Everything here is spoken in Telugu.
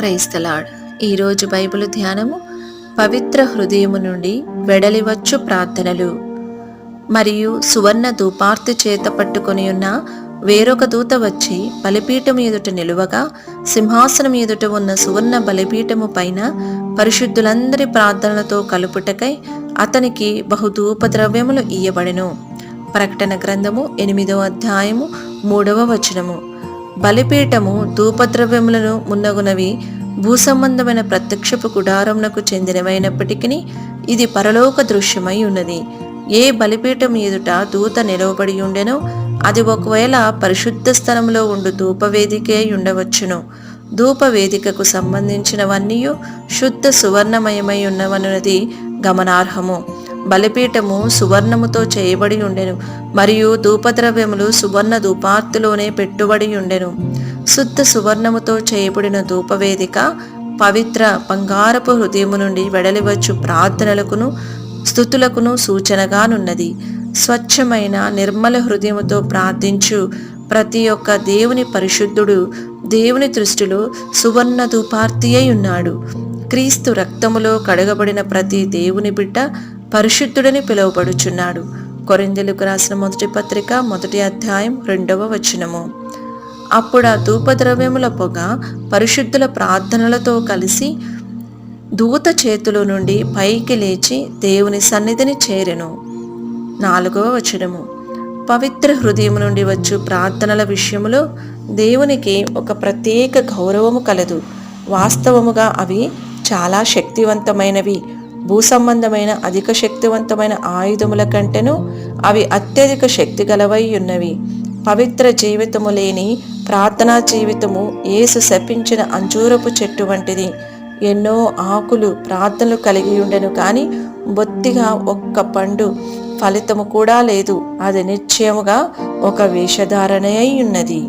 క్రైస్తలాడ్. ఈరోజు బైబిల్ ధ్యానము పవిత్ర హృదయము నుండి వెడలివచ్చు ప్రార్థనలు. మరియు సువర్ణ దూపార్తి చేత పట్టుకొని ఉన్న వేరొక దూత వచ్చి బలిపీఠం ఎదుట నిలువగా సింహాసనం ఎదుట ఉన్న సువర్ణ బలిపీఠము పైన పరిశుద్ధులందరి ప్రార్థనలతో కలుపుటకై అతనికి బహుధూపద్రవ్యములు ఇయ్యబడెను. ప్రకటన గ్రంథము ఎనిమిదవ అధ్యాయము మూడవ వచనము. బలిపీఠము ధూపద్రవ్యములను మున్నగునవి భూసంబంధమైన ప్రత్యక్షపు గుడారమునకు చెందినవైనప్పటికీ ఇది పరలోక దృశ్యమై ఉన్నది. ఏ బలిపీఠం ఎదుట దూత నిలవబడి ఉండెనో అది ఒకవేళ పరిశుద్ధ స్థలంలో ఉండు ధూపవేదికే ఉండవచ్చును. ధూపవేదికకు సంబంధించినవన్నీ శుద్ధ సువర్ణమయమై ఉన్నవన్నది గమనార్హము. బలిపీఠము సువర్ణముతో చేయబడి ఉండెను మరియు ధూపద్రవ్యములు సువర్ణ ధూపార్తిలోనే పెట్టుబడి ఉండెను. శుద్ధ సువర్ణముతో చేయబడిన ధూపవేదిక పవిత్ర బంగారపు హృదయము నుండి వెడలివచ్చు ప్రార్థనలకును స్థుతులకును సూచనగానున్నది. స్వచ్ఛమైన నిర్మల హృదయముతో ప్రార్థించు ప్రతి ఒక్క దేవుని పరిశుద్ధుడు దేవుని దృష్టిలో సువర్ణ ధూపార్తి అయి ఉన్నాడు. క్రీస్తు రక్తములో కడగబడిన ప్రతి దేవుని బిడ్డ పరిశుద్ధుడని పిలువబడుచున్నాడు. కొరిందెలకు రాసిన మొదటి పత్రిక మొదటి అధ్యాయం రెండవ వచనము. అప్పుడు ఆ ధూపద్రవ్యముల పొగ పరిశుద్ధుల ప్రార్థనలతో కలిసి దూత చేతుల నుండి పైకి లేచి దేవుని సన్నిధిని చేరెను. నాలుగవ వచనము. పవిత్ర హృదయం నుండి వచ్చు ప్రార్థనల విషయములో దేవునికి ఒక ప్రత్యేక గౌరవము కలదు. వాస్తవముగా అవి చాలా శక్తివంతమైనవి. భూసంబంధమైన అధిక శక్తివంతమైన ఆయుధముల కంటేను అవి అత్యధిక శక్తి గలవై ఉన్నవి. పవిత్ర జీవితము లేని ప్రార్థనా జీవితము ఏసు శపించిన అంజూరపు చెట్టు వంటిది. ఎన్నో ఆకులు ప్రార్థనలు కలిగి ఉండెను కానీ బొత్తిగా ఒక్క పండు ఫలితము కూడా లేదు. అది నిశ్చయముగా ఒక వేషధారణ అయి ఉన్నది.